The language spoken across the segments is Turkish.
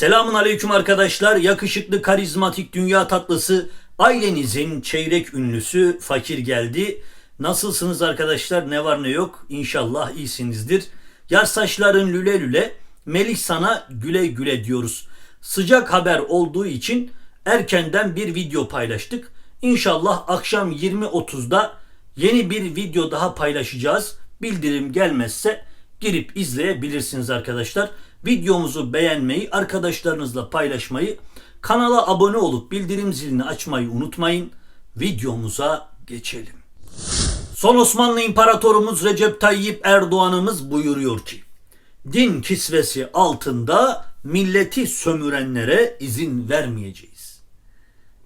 Selamun aleyküm arkadaşlar. Yakışıklı, karizmatik dünya tatlısı ailenizin çeyrek ünlüsü fakir geldi. Nasılsınız arkadaşlar? Ne var ne yok? İnşallah iyisinizdir. Yar saçların lüle lüle, Melih sana güle güle diyoruz. Sıcak haber olduğu için erkenden bir video paylaştık. İnşallah akşam 20.30'da yeni bir video daha paylaşacağız. Bildirim gelmezse girip izleyebilirsiniz arkadaşlar. Videomuzu beğenmeyi, arkadaşlarınızla paylaşmayı, kanala abone olup bildirim zilini açmayı unutmayın. Videomuza geçelim. Son Osmanlı İmparatorumuz Recep Tayyip Erdoğan'ımız buyuruyor ki, din kisvesi altında milleti sömürenlere izin vermeyeceğiz.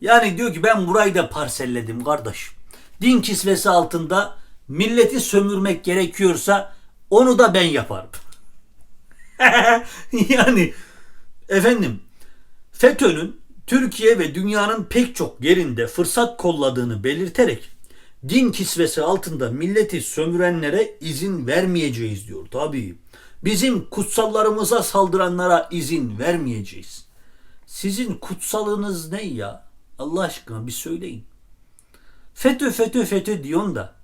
Yani diyor ki ben burayı da parselledim kardeş. Din kisvesi altında milleti sömürmek gerekiyorsa onu da ben yaparım. yani efendim FETÖ'nün Türkiye ve dünyanın pek çok yerinde fırsat kolladığını belirterek din kisvesi altında milleti sömürenlere izin vermeyeceğiz diyor. Tabii bizim kutsallarımıza saldıranlara izin vermeyeceğiz. Sizin kutsalınız ne ya? Allah aşkına bir söyleyin. FETÖ FETÖ FETÖ diyorsun da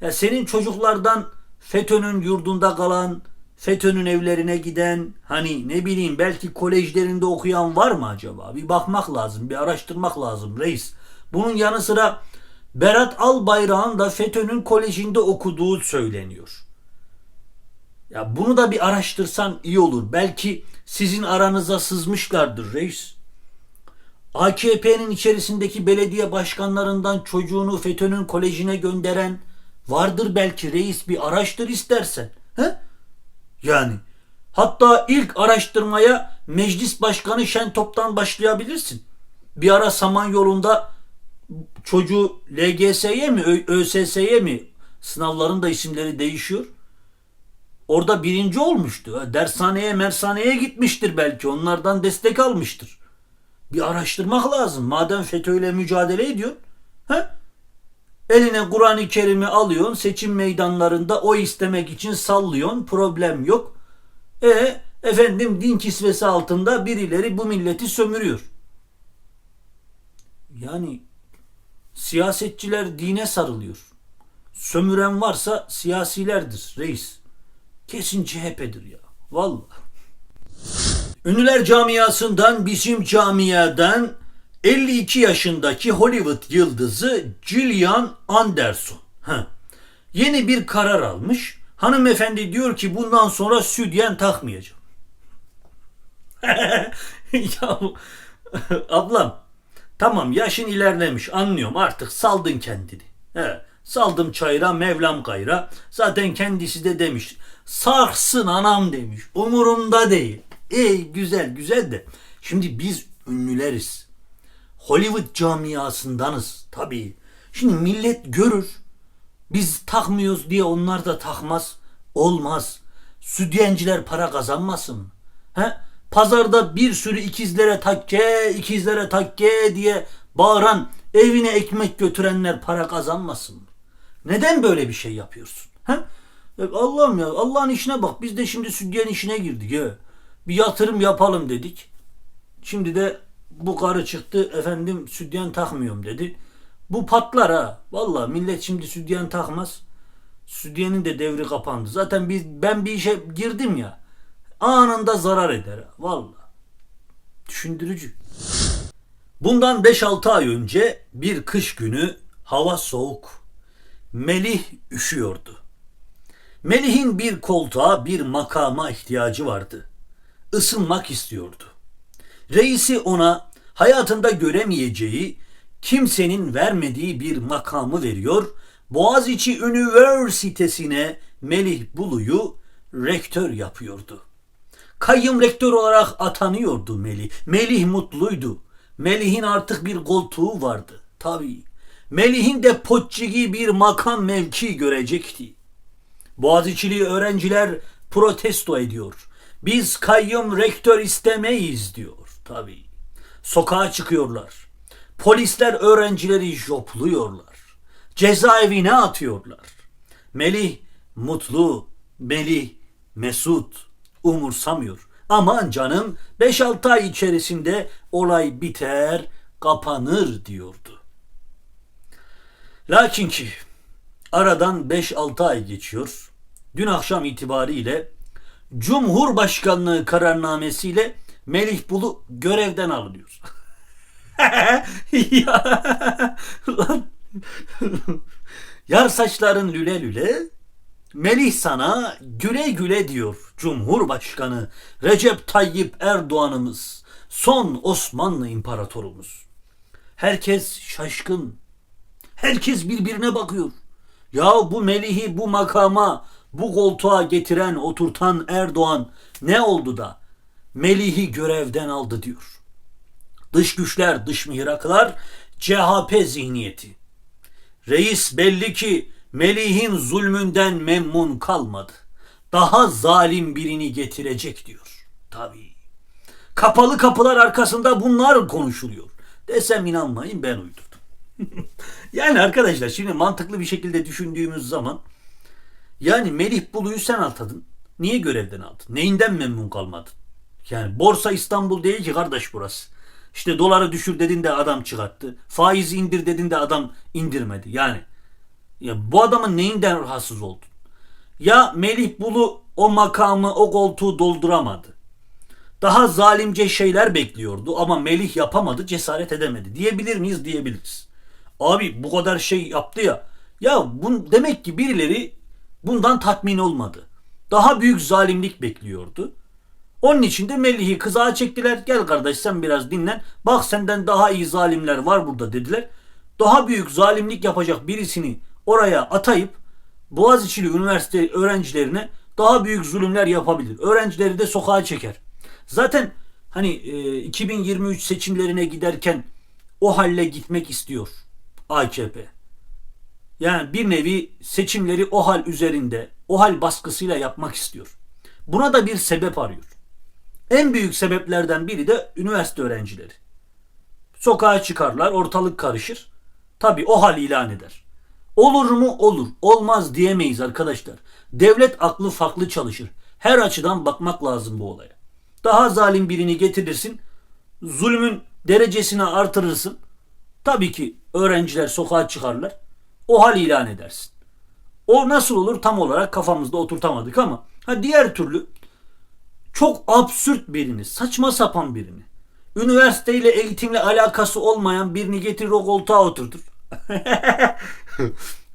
ya senin çocuklardan FETÖ'nün yurdunda kalan, FETÖ'nün evlerine giden, hani ne bileyim belki kolejlerinde okuyan var mı acaba? Bir bakmak lazım, bir araştırmak lazım reis. Bunun yanı sıra Berat Albayrak'ın da FETÖ'nün kolejinde okuduğu söyleniyor. Ya bunu da bir araştırsan iyi olur. Belki sizin aranıza sızmışlardır reis. AKP'nin içerisindeki belediye başkanlarından çocuğunu FETÖ'nün kolejine gönderen vardır belki reis bir araştır istersen. He? Yani hatta ilk araştırmaya meclis başkanı Şentop'tan başlayabilirsin. Bir ara Samanyolu'nda çocuğu LGS'ye mi ÖSS'ye mi sınavların da isimleri değişiyor. Orada birinci olmuştu. Ha, Dershaneye mersaneye gitmiştir belki. Onlardan destek almıştır. Bir araştırmak lazım. Madem FETÖ'yle mücadele ediyor. He? Eline Kur'an-ı Kerim'i alıyorsun. Seçim meydanlarında o istemek için sallıyorsun. Problem yok. E efendim din kisvesi altında birileri bu milleti sömürüyor. Yani siyasetçiler dine sarılıyor. Sömüren varsa siyasilerdir reis. Kesin CHP'dir ya. Vallahi. Ünlüler camiasından bizim camiadan 52 yaşındaki Hollywood yıldızı Gillian Anderson. Heh. Yeni bir karar almış. Hanımefendi diyor ki bundan sonra sütyen takmayacağım. ya ablam tamam yaşın ilerlemiş anlıyorum artık saldın kendini. He, saldım çayıra Mevlam gayra. Zaten kendisi de demiş. Sarsın anam demiş. Umurumda değil. Ey güzel güzel de. Şimdi biz ünlüleriz. Hollywood camiasındanız tabii. Şimdi millet görür. Biz takmıyoruz diye onlar da takmaz. Olmaz. Südyenciler para kazanmasın? He? Pazarda bir sürü ikizlere takke, ikizlere takke diye bağıran, evine ekmek götürenler para kazanmasın? Neden böyle bir şey yapıyorsun? He? E, Allah'ım ya Allah'ın işine bak. Biz de şimdi südyen işine girdik. He. Bir yatırım yapalım dedik. Şimdi de bu karı çıktı efendim südyen takmıyorum dedi. Bu patlar ha. Vallahi millet şimdi südyen takmaz. Südyenin de devri kapandı. Zaten biz ben bir işe girdim ya. Anında zarar eder ha. Vallahi. Düşündürücü. Bundan 5-6 ay önce bir kış günü hava soğuk. Melih üşüyordu. Melih'in bir koltuğa, bir makama ihtiyacı vardı. Isınmak istiyordu. Reisi ona hayatında göremeyeceği, kimsenin vermediği bir makamı veriyor. Boğaziçi Üniversitesi'ne Melih Bulu'yu rektör yapıyordu. Kayyum rektör olarak atanıyordu Melih. Melih mutluydu. Melih'in artık bir koltuğu vardı. Tabii. Melih'in de potçigi bir makam mevki görecekti. Boğaziçi'li öğrenciler protesto ediyor. Biz kayyum rektör istemeyiz diyor. Tabii. Sokağa çıkıyorlar. Polisler öğrencileri jopluyorlar. Cezaevine atıyorlar. Melih mutlu, Melih mesut, umursamıyor. Aman canım 5-6 ay içerisinde olay biter, kapanır diyordu. Lakin ki aradan 5-6 ay geçiyor. Dün akşam itibariyle Cumhurbaşkanlığı kararnamesiyle Melih Bulu görevden alınıyor. Yar saçların lüle lüle Melih sana güle güle diyor Cumhurbaşkanı Recep Tayyip Erdoğan'ımız, son Osmanlı imparatorumuz. Herkes şaşkın. Herkes birbirine bakıyor. Ya bu Melih'i bu makama, bu koltuğa getiren, oturtan Erdoğan ne oldu da Melih'i görevden aldı diyor. Dış güçler, dış mihraklar, CHP zihniyeti. Reis belli ki Melih'in zulmünden memnun kalmadı. Daha zalim birini getirecek diyor. Tabii. Kapalı kapılar arkasında bunlar konuşuluyor. Desem inanmayın ben uydurdum. yani arkadaşlar şimdi mantıklı bir şekilde düşündüğümüz zaman yani Melih Bulu'yu sen atadın. Niye görevden aldın? Neyinden memnun kalmadın? Yani Borsa İstanbul değil ki kardeş burası. İşte doları düşür dedin de adam çıkarttı. Faizi indir dedin de adam indirmedi. Yani ya bu adamın neyinden rahatsız oldun? Ya Melih Bulu o makamı, o koltuğu dolduramadı. Daha zalimce şeyler bekliyordu ama Melih yapamadı, cesaret edemedi. Diyebilir miyiz? Diyebiliriz. Abi bu kadar şey yaptı ya. Ya bun, demek ki birileri bundan tatmin olmadı. Daha büyük zalimlik bekliyordu. Onun için de Melih'i kızağa çektiler. Gel kardeş sen biraz dinlen. Bak senden daha iyi zalimler var burada dediler. Daha büyük zalimlik yapacak birisini oraya atayıp Boğaziçi'li üniversite öğrencilerine daha büyük zulümler yapabilir. Öğrencileri de sokağa çeker. Zaten hani e, 2023 seçimlerine giderken o halle gitmek istiyor AKP. Yani bir nevi seçimleri o hal üzerinde, o hal baskısıyla yapmak istiyor. Buna da bir sebep arıyor. En büyük sebeplerden biri de üniversite öğrencileri. Sokağa çıkarlar, ortalık karışır. Tabi o hal ilan eder. Olur mu? Olur. Olmaz diyemeyiz arkadaşlar. Devlet aklı farklı çalışır. Her açıdan bakmak lazım bu olaya. Daha zalim birini getirirsin. Zulmün derecesini artırırsın. Tabii ki öğrenciler sokağa çıkarlar. O hal ilan edersin. O nasıl olur tam olarak kafamızda oturtamadık ama ha diğer türlü çok absürt birini, saçma sapan birini, üniversiteyle eğitimle alakası olmayan birini getirir o koltuğa oturtur.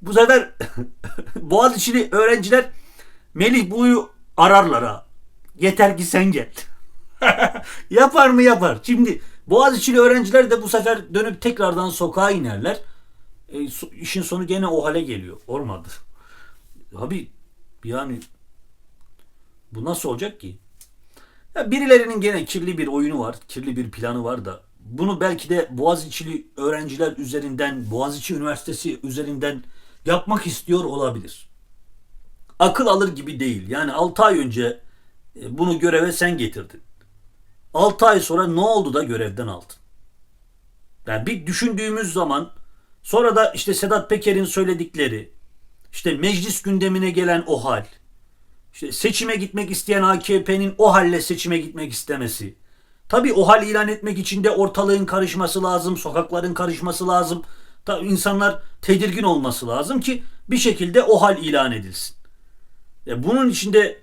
Bu sefer Boğaziçi'li öğrenciler Melih Bulu'yu ararlar ha. Yeter ki sen gel. yapar mı yapar. Şimdi Boğaziçi'li öğrenciler de bu sefer dönüp tekrardan sokağa inerler. E, so, işin sonu gene o hale geliyor. Olmadı. Abi yani bu nasıl olacak ki? Ya birilerinin gene kirli bir oyunu var, kirli bir planı var da bunu belki de Boğaziçi'li öğrenciler üzerinden, Boğaziçi Üniversitesi üzerinden yapmak istiyor olabilir. Akıl alır gibi değil. Yani 6 ay önce e, bunu göreve sen getirdin. 6 ay sonra ne oldu da görevden aldın? Yani bir düşündüğümüz zaman sonra da işte Sedat Peker'in söyledikleri, işte meclis gündemine gelen o hal, işte seçime gitmek isteyen AKP'nin o halle seçime gitmek istemesi. Tabi o hal ilan etmek için de ortalığın karışması lazım, sokakların karışması lazım. Tabii insanlar tedirgin olması lazım ki bir şekilde o hal ilan edilsin. E bunun içinde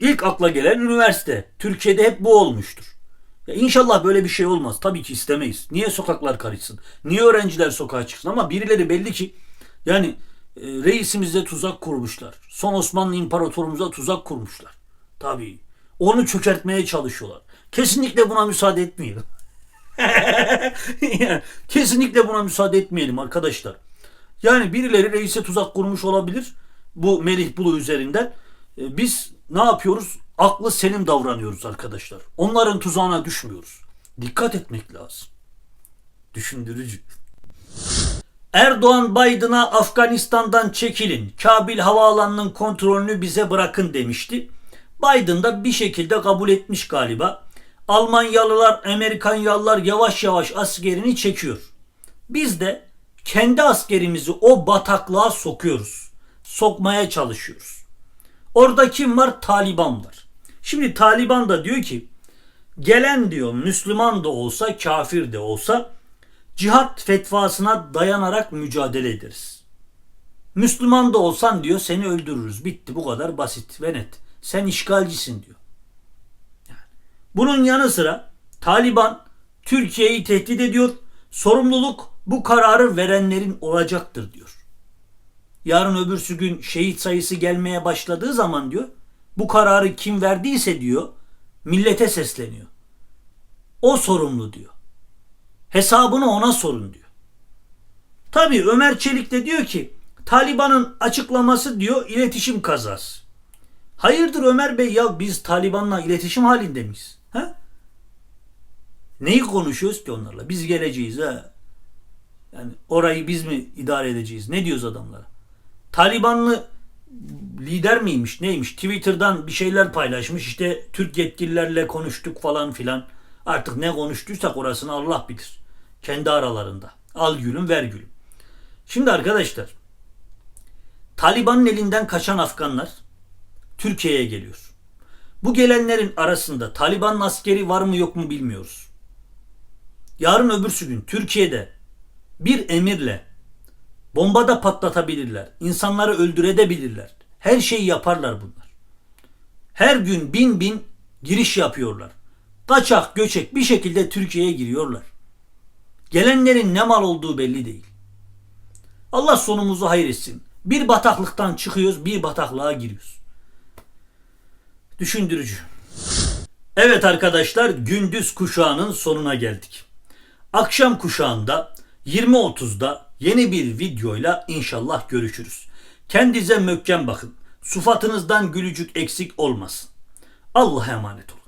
ilk akla gelen üniversite. Türkiye'de hep bu olmuştur. Ya inşallah böyle bir şey olmaz. Tabii ki istemeyiz. Niye sokaklar karışsın? Niye öğrenciler sokağa çıksın? Ama birileri belli ki yani reisimize tuzak kurmuşlar. Son Osmanlı imparatorumuza tuzak kurmuşlar. Tabii. Onu çökertmeye çalışıyorlar. Kesinlikle buna müsaade etmeyelim. kesinlikle buna müsaade etmeyelim arkadaşlar. Yani birileri reise tuzak kurmuş olabilir. Bu Melih Bulu üzerinden. E, biz ne yapıyoruz? Aklı selim davranıyoruz arkadaşlar. Onların tuzağına düşmüyoruz. Dikkat etmek lazım. Düşündürücü. Erdoğan Biden'a Afganistan'dan çekilin. Kabil havaalanının kontrolünü bize bırakın demişti. Biden da bir şekilde kabul etmiş galiba. Almanyalılar, Amerikanyalılar yavaş yavaş askerini çekiyor. Biz de kendi askerimizi o bataklığa sokuyoruz. Sokmaya çalışıyoruz. Orada kim var? Taliban var. Şimdi Taliban da diyor ki gelen diyor Müslüman da olsa kafir de olsa cihat fetvasına dayanarak mücadele ederiz. Müslüman da olsan diyor seni öldürürüz. Bitti bu kadar basit ve net. Sen işgalcisin diyor. Yani bunun yanı sıra Taliban Türkiye'yi tehdit ediyor. Sorumluluk bu kararı verenlerin olacaktır diyor. Yarın öbürsü gün şehit sayısı gelmeye başladığı zaman diyor bu kararı kim verdiyse diyor millete sesleniyor. O sorumlu diyor. Hesabını ona sorun diyor. Tabii Ömer Çelik de diyor ki Taliban'ın açıklaması diyor iletişim kazası. Hayırdır Ömer Bey ya biz Taliban'la iletişim halinde miyiz? Ha? Neyi konuşuyoruz ki onlarla? Biz geleceğiz ha. Yani orayı biz mi idare edeceğiz? Ne diyoruz adamlara? Talibanlı lider miymiş neymiş Twitter'dan bir şeyler paylaşmış işte Türk yetkililerle konuştuk falan filan artık ne konuştuysak orasını Allah bilir kendi aralarında al gülüm ver gülüm şimdi arkadaşlar Taliban'ın elinden kaçan Afganlar Türkiye'ye geliyor bu gelenlerin arasında Taliban'ın askeri var mı yok mu bilmiyoruz yarın öbürsü gün Türkiye'de bir emirle Bomba da patlatabilirler. İnsanları öldürebilirler. Her şeyi yaparlar bunlar. Her gün bin bin giriş yapıyorlar. Kaçak göçek bir şekilde Türkiye'ye giriyorlar. Gelenlerin ne mal olduğu belli değil. Allah sonumuzu hayır etsin. Bir bataklıktan çıkıyoruz, bir bataklığa giriyoruz. Düşündürücü. Evet arkadaşlar, gündüz kuşağının sonuna geldik. Akşam kuşağında 20.30'da yeni bir videoyla inşallah görüşürüz. Kendinize mökken bakın. Sufatınızdan gülücük eksik olmasın. Allah'a emanet olun.